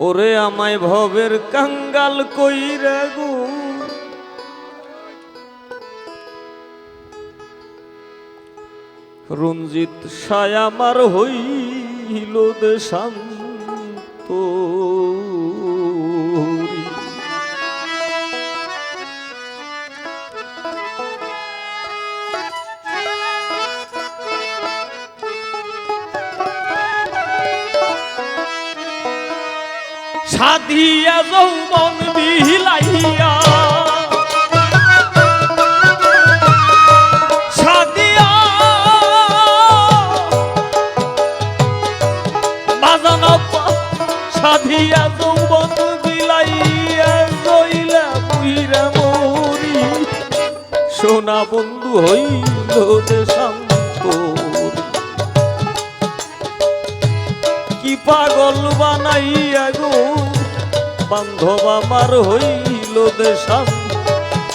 ওরে আমায় ভবের কাঙ্গাল কইরা গো? রঞ্জিত সায় আমার হইল দেশান্ত সাধিয়া যৌবন পা- সাধিয়া যৌবন বিলাইয়া জইলা বুইরা মরি। সোনা বন্ধু হইল দেশান্তর কি পাগল বানাইয়া গো বান্ধব আমার হইল দেশান্ত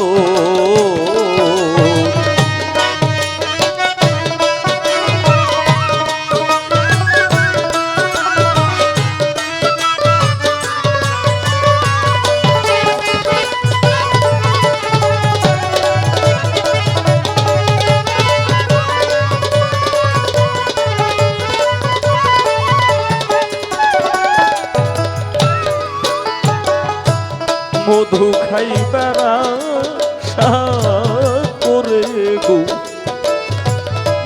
খাই বেড়া করে গো।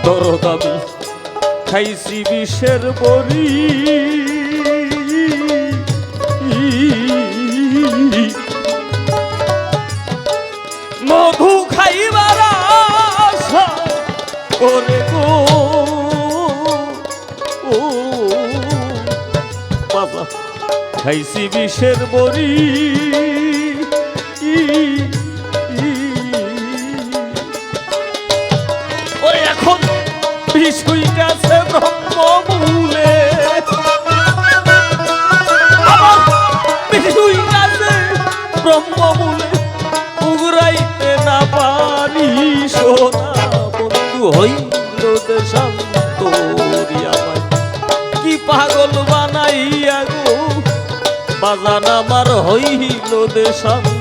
দরদামি খাইছি বিষের বড়ি। মধু খাইবার আশা করে গো। খাইছি বিষের বড়ি। বিষ হইতাছে ব্রহ্মমূলে। আমার বিষ হইতাছে ব্রহ্মমূলে। উগরাইতে না পারি সোনা, বন্ধু হইল দেশান্তরি আমায় কি পাগল বানাইয়া গো, বাজান আমার হইল দেশান্তরি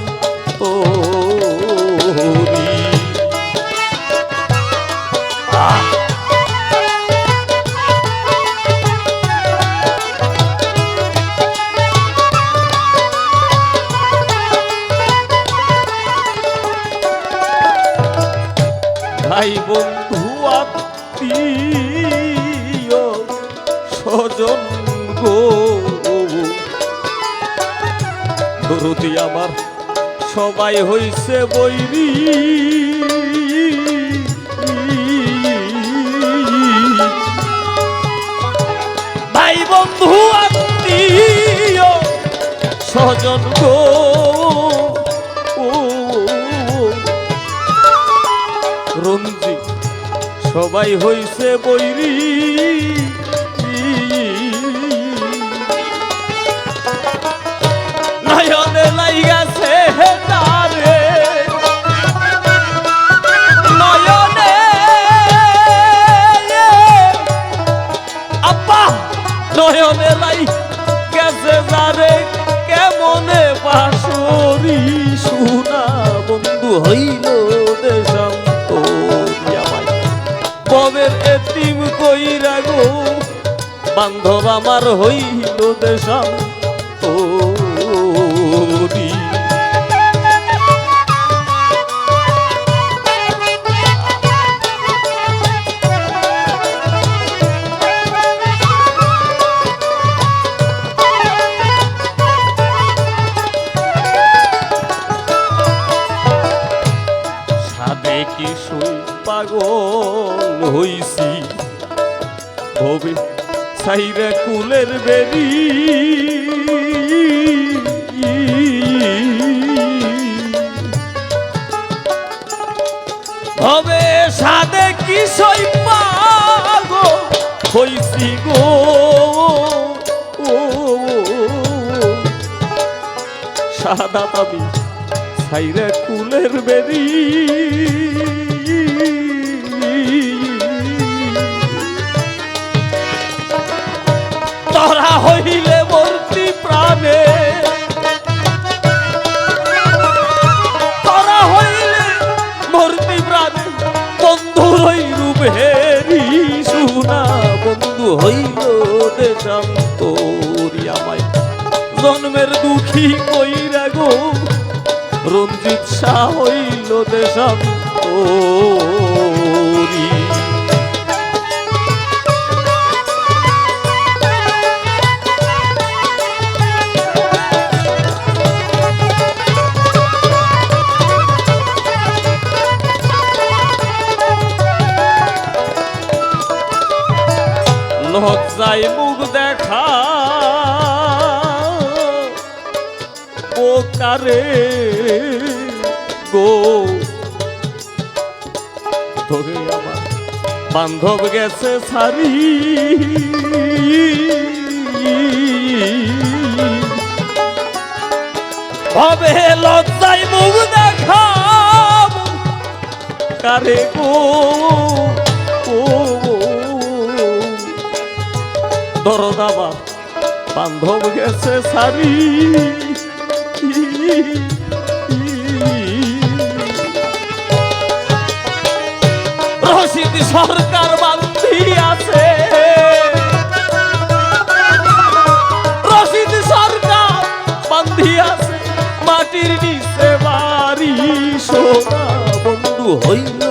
ভাই বন্ধু আত্মীয় স্বজন আমার সবাই হইছে বৈরি। ভাই বন্ধু আত্মীয় স্বজন গো। রঞ্জি সবাই হইছে বৈরি। নয়নে নয়নে আব্বা নয়নে কেমনে বাসরি সুনা বন্ধু হইল। বান্ধব আমার হইল দেশান্ত সাদে কিশোর পাগল হইছি? হবে সাইরা কুলের বেরি। হবে সাদে কিশোর পাগল হইছি গো। সাদা পাবি ছাইরে কুলের বেরি। নিলে বলতি প্রাণে। তারা হইলে মূর্তি প্রাণে, বন্ধু রই রূপে সুনা, বন্ধু হইল জন্মের দুঃখী কইরা গো, রঞ্জিত শাহ হইল দেশান্তরি। বোকারে গো। তোরে আমার বান্ধব গেছে সারি। হবে লজ্জায় মুখ দেখা কারে গো ও দরদাবা বান্ধব গেছে সারি। রশিদ সরকার বান্ধি আছে। রশিদ সরকার বান্ধি আছে। মাটির নিচে বাড়ি সোনা। বন্ধু হইল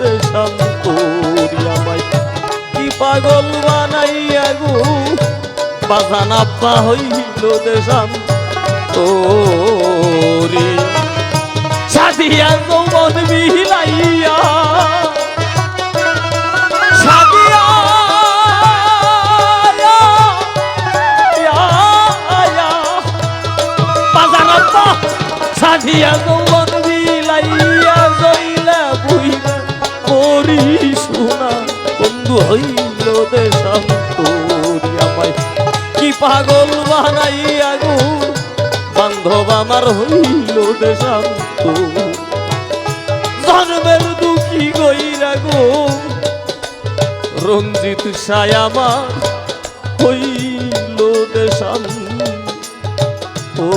দেশান্তরি আমায় কি পাগল বানাইয়া গো? বাজান আব্বা হইল দেশান্তরি সাদিয়া যৌবন বাজারত সাধিয়া যৌবন বিলাইয়া জইলা বুইলা করি সোনা বন্ধু হইল দেশান্তরি আমায় কি পাগল বানাইয়া আমার হইল দেশান্ত। জন্মের দুঃখী গইরা গো। রঞ্জিত সায় আমার হইল দেশান্ত। ও